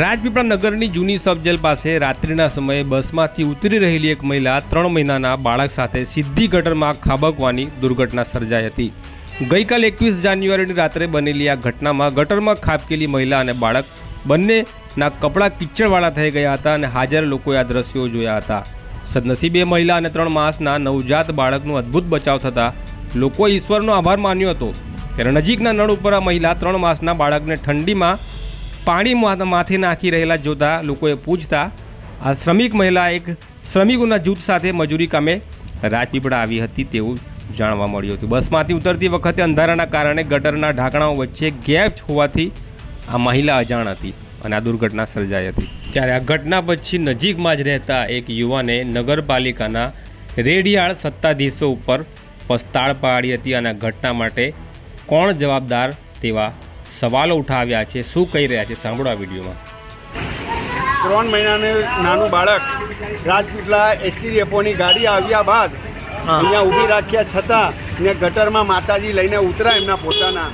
રાજપીપળા નગરની જૂની સબજેલ પાસે રાત્રિના સમયે બસમાંથી ઉતરી રહેલી એક મહિલા ત્રણ મહિનાના બાળક સાથે સીધી ગટરમાં ખાબકવાની દુર્ઘટના સર્જાઈ હતી. ગઈકાલ એકવીસ જાન્યુઆરીની રાત્રે બનેલી આ ઘટનામાં ગટરમાં ખાબકેલી મહિલા અને બાળક બંનેના કપડાં કિચડવાળા થઈ ગયા હતા અને હાજર લોકોએ આ દ્રશ્યો જોયા હતા. સદનસીબે મહિલા અને ત્રણ માસના નવજાત બાળકનું અદ્ભુત બચાવ થતાં લોકોએ ઈશ્વરનો આભાર માન્યો હતો. ત્યારે નજીકના નળ ઉપર આ મહિલા ત્રણ માસના બાળકને ઠંડીમાં પાણી માથે નાખી રહેલા જોતા લોકોએ પૂછતા, આ શ્રમિક મહિલા એક શ્રમિકોના જૂથ સાથે મજૂરી કામે રાજપીપળા આવી હતી તેવું જાણવા મળ્યું હતું. બસમાંથી ઉતરતી વખતે અંધારાના કારણે ગટરના ઢાંકણાઓ વચ્ચે ગેપ હોવાથી આ મહિલા અજાણ હતી અને આ દુર્ઘટના સર્જાઈ હતી. ત્યારે આ ઘટના પછી નજીકમાં જ રહેતા એક યુવાને નગરપાલિકાના રેડિયાળ સત્તાધીશો ઉપર પસ્તાળ પાડી હતી અને ઘટના માટે કોણ જવાબદાર તેવા સવાલો ઉઠાવ્યા છે શું કહી રહ્યા છે સાંભળો આ વિડીયોમાં. ત્રણ મહિનાનું નાનું બાળક રાજપીપલા એસટી ડેપોની ગાડી આવ્યા બાદ અહીંયા ઊભી રાખ્યા છતાં ને ગટરમાં માતાજી લઈને ઉતરા એમના પોતાના.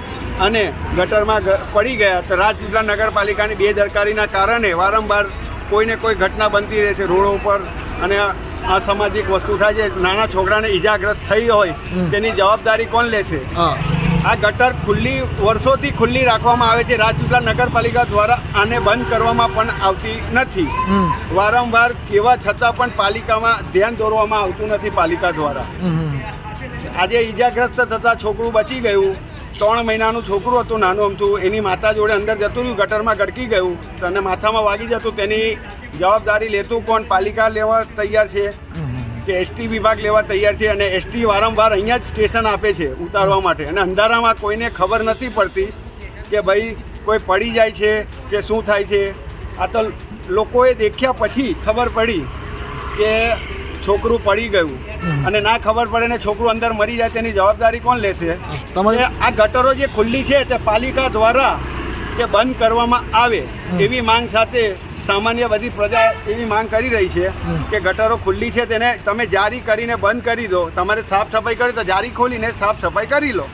અને ગટરમાં પડી ગયા તો રાજપીપલા નગરપાલિકાની બેદરકારીના કારણે વારંવાર કોઈને કોઈ ઘટના બનતી રહે છે રોડો ઉપર અને અસામાજિક વસ્તુ થાય છે. નાના છોકરાને ઈજાગ્રસ્ત થઈ હોય તેની જવાબદારી કોણ લેશે? હા. આ ગટર ખુલ્લી વર્ષોથી ખુલ્લી રાખવામાં આવે છે. રાજપીપળા નગરપાલિકા દ્વારા આને બંધ કરવામાં પણ આવતી નથી. વારંવાર કેવા છતાં પણ પાલિકામાં ધ્યાન દોરવામાં આવતું નથી પાલિકા દ્વારા. આજે ઈજાગ્રસ્ત થતાં છોકરું બચી ગયું. ત્રણ મહિનાનું છોકરું હતું નાનું અમથું. એની માતા જોડે અંદર જતું રહ્યું ગટરમાં ગટકી ગયું. તને અને માથામાં વાગી જતું તેની જવાબદારી લેતું કોણ? પાલિકા લેવા તૈયાર છે? કે એસટી વિભાગ લેવા તૈયાર છે અને એસટી વારંવાર અહીંયા જ સ્ટેશન આપે છે ઉતારવા માટે. અને અંધારામાં કોઈને ખબર નથી પડતી કે ભાઈ કોઈ પડી જાય છે કે શું થાય છે. આ તો લોકોએ દેખ્યા પછી ખબર પડી કે છોકરું પડી ગયું. અને ના ખબર પડે ને છોકરું અંદર મરી જાય તેની જવાબદારી કોણ લેશે? તમારે આ ગટરો જે ખુલ્લી છે તે પાલિકા દ્વારા તે બંધ કરવામાં આવે એવી માંગ સાથે સામાન્ય બધી પ્રજા એવી માંગ કરી રહી છે કે ગટરો ખુલ્લી છે તેને તમે જારી કરીને બંધ કરી દો. તમારે સાફ સફાઈ કરી તો જારી ખોલીને સાફ સફાઈ કરી લો.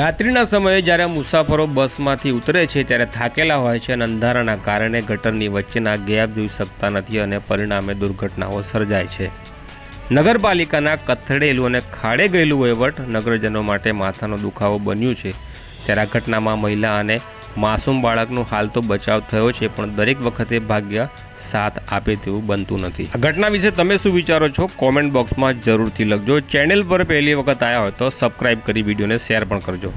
રાત્રિના સમયે જ્યારે મુસાફરો બસમાંથી ઉતરે છે ત્યારે થાકેલા હોય છે અને અંધારાના કારણે ગટરની વચ્ચેના ગેપ જોઈ શકતા નથી અને પરિણામે દુર્ઘટનાઓ સર્જાય છે. નગરપાલિકાના કથળેલું અને ખાડે ગયેલું વહીવટ નગરજનો માટે માથાનો દુખાવો બન્યું છે. ત્યારે આ ઘટનામાં મહિલા અને માસૂમ બાળકનું હાલ તો બચાવ થયો છે, પણ દરેક વખતે ભાગ્ય સાથ આપે તેવું બનતું નથી. આ ઘટના વિશે તમે શું વિચારો છો? કોમેન્ટ બોક્સમાં જરૂરથી લખજો. ચેનલ પર પહેલી વખત આવ્યા હોય તો સબસ્ક્રાઈબ કરી વિડીયોને શેર પણ કરજો.